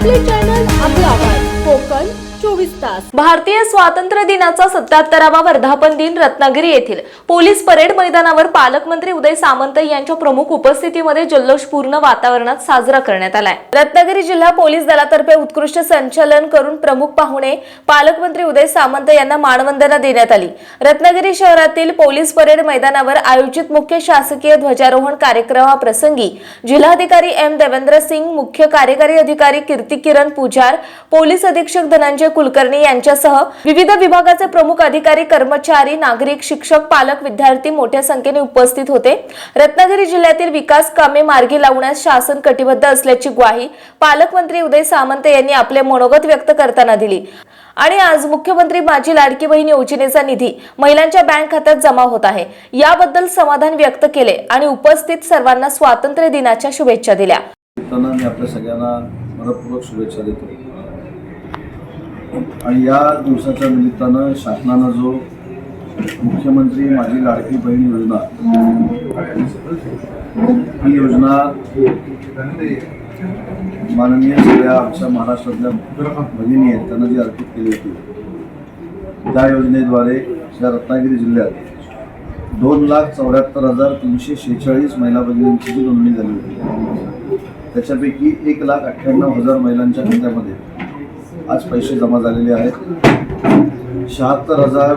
chocolate तास. भारतीय स्वातंत्र्य दिनाचा सत्याहत्तरावा वर्धापन दिन रत्नागिरी येथील पोलीस परेड मैदानावर पालकमंत्री उदय सामंत यांच्या प्रमुख उपस्थितीमध्ये जल्लोषपूर्ण वातावरणात साजरा करण्यात आलाय. रत्नागिरी जिल्हा पोलीस दलातर्फे उत्कृष्ट संचलन करून प्रमुख पाहुणे पालकमंत्री उदय सामंत यांना मानवंदना देण्यात आली. रत्नागिरी शहरातील पोलीस परेड मैदानावर आयोजित मुख्य शासकीय ध्वजारोहण कार्यक्रमाप्रसंगी जिल्हाधिकारी एम देवेंद्र सिंग मुख्य कार्यकारी अधिकारी कीर्ती किरण पुजार पोलीस अधीक्षक धनंजय कुलकर्णी यांच्यासह विविध विभागाचे प्रमुख अधिकारी कर्मचारी नागरिक शिक्षक पालक विद्यार्थी मोठ्या संख्येने उपस्थित होते. रत्नागिरी जिल्ह्यातील विकास कामे मार्गी लावण्यास शासन कटिबद्ध असल्याची ग्वाही पालकमंत्री उदय सामंत यांनी आपले मनोगत व्यक्त करताना दिली. आणि आज मुख्यमंत्री माझी लाडकी बहीण योजनेचा निधी महिलांच्या बँक खात्यात जमा होत आहे. याबद्दल समाधान व्यक्त केले आणि उपस्थित सर्वांना स्वातंत्र्य दिनाच्या शुभेच्छा दिल्या. मी आपल्या सगळ्यांना मनपूर्वक शुभेच्छा देतो. आणि या दिवसाच्या निमित्तानं शासनानं जो मुख्यमंत्री माझी लाडकी बहीण योजना ही योजना माननीय सगळ्या आमच्या महाराष्ट्रातल्या भगिनी आहेत त्यांना जी अर्पित केली होती त्या योजनेद्वारे या रत्नागिरी जिल्ह्यात दोन लाख चौऱ्याहत्तर हजार तीनशे शेहेचाळीस महिला भगिनींची जी नोंदणी झाली होती त्याच्यापैकी एक लाख अठ्ठ्याण्णव हजार महिलांच्या खात्यामध्ये आज पैसे जमा झालेले आहेत. शहात्तर हजार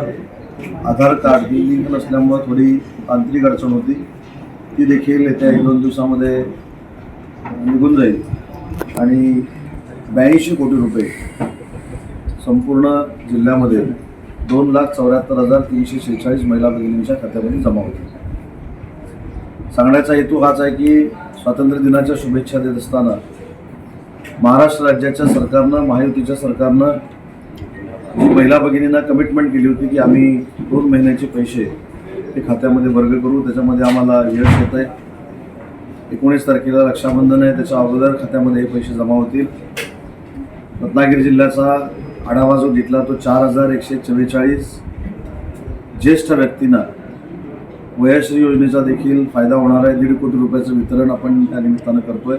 आधार कार्ड ही लिंक नसल्यामुळं थोडी तांत्रिक अडचण होती. ती देखील येत्या एक दोन दिवसामध्ये निघून जाईल. आणि ब्याऐंशी कोटी रुपये संपूर्ण जिल्ह्यामध्ये दोन लाख चौऱ्याहत्तर हजार तीनशे शेहेचाळीस महिला भगिनींच्या खात्यामध्ये जमा होतील. सांगण्याचा हेतू हाच आहे की स्वातंत्र्य दिनाच्या शुभेच्छा देत असताना महाराष्ट्र राज्याच्या सरकारनं महायुतीच्या सरकारनं महिला भगिनींना कमिटमेंट केली होती की आम्ही दोन महिन्याचे पैसे ते खात्यामध्ये वर्ग करू. त्याच्यामध्ये आम्हाला यश येत आहे. एकोणीस तारखेला रक्षाबंधन आहे. त्याच्या अगोदर खात्यामध्ये हे पैसे जमा होतील. रत्नागिरी जिल्ह्याचा आढावा जो घेतला तो चार हजार एकशे चव्वेचाळीस. ज्येष्ठ व्यक्तींना वयश्री योजनेचा देखील फायदा होणार आहे. दीड कोटी रुपयाचं वितरण आपण त्या निमित्तानं करतोय.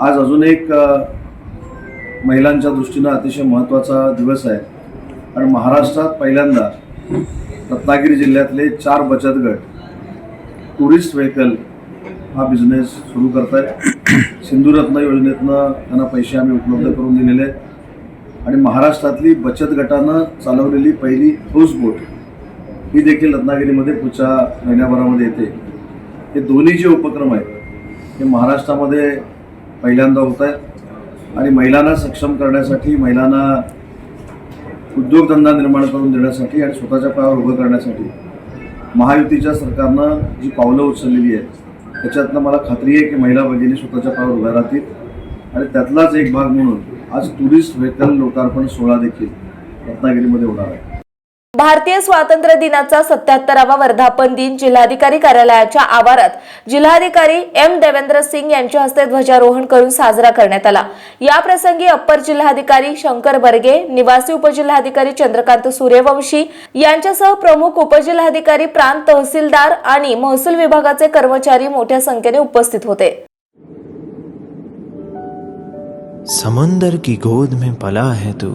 आज अजून एक महिलांच्या दृष्टीनं अतिशय महत्त्वाचा दिवस आहे. आणि महाराष्ट्रात पहिल्यांदा रत्नागिरी जिल्ह्यातले चार बचत गट टुरिस्ट व्हेकल हा बिझनेस सुरू करत आहे सिंधुरत्न योजनेतनं त्यांना पैसे आम्ही उपलब्ध करून दिलेले आहेत. आणि महाराष्ट्रातली बचत गटानं चालवलेली पहिली हाऊस बोट ही देखील रत्नागिरीमध्ये पुढच्या महिन्याभरामध्ये येते. हे दोन्ही जे उपक्रम आहेत हे महाराष्ट्रामध्ये पहिल्यांदा होत आहेत आणि महिलांना सक्षम करण्यासाठी महिलांना उद्योगधंदा निर्माण करून देण्यासाठी आणि स्वतःच्या पायावर उभं करण्यासाठी महायुतीच्या सरकारनं जी पावलं उचललेली आहेत त्याच्यातनं मला खात्री आहे की महिला भगिनी स्वतःच्या पायावर उभ्या राहतील. आणि त्यातलाच एक भाग म्हणून आज टुरिस्ट व्हेकल लोकार्पण सोहळा देखील रत्नागिरीमध्ये होणार आहे. भारतीय स्वातंत्र्य दिनाचा सत्याहत्तरावा वर्धापन दिन जिल्हाधिकारी कार्यालयाच्या आवारात जिल्हाधिकारी एम देवेंद्र सिंग यांच्या हस्ते ध्वजारोहण करून साजरा करण्यात आला. या प्रसंगी अप्पर जिल्हाधिकारी शंकर बर्गे निवासी उपजिल्हाधिकारी चंद्रकांत सूर्यवंशी यांच्यासह प्रमुख उपजिल्हाधिकारी प्रांत तहसीलदार आणि महसूल विभागाचे कर्मचारी मोठ्या संख्येने उपस्थित होते. समंदर की गोद में पला है तू।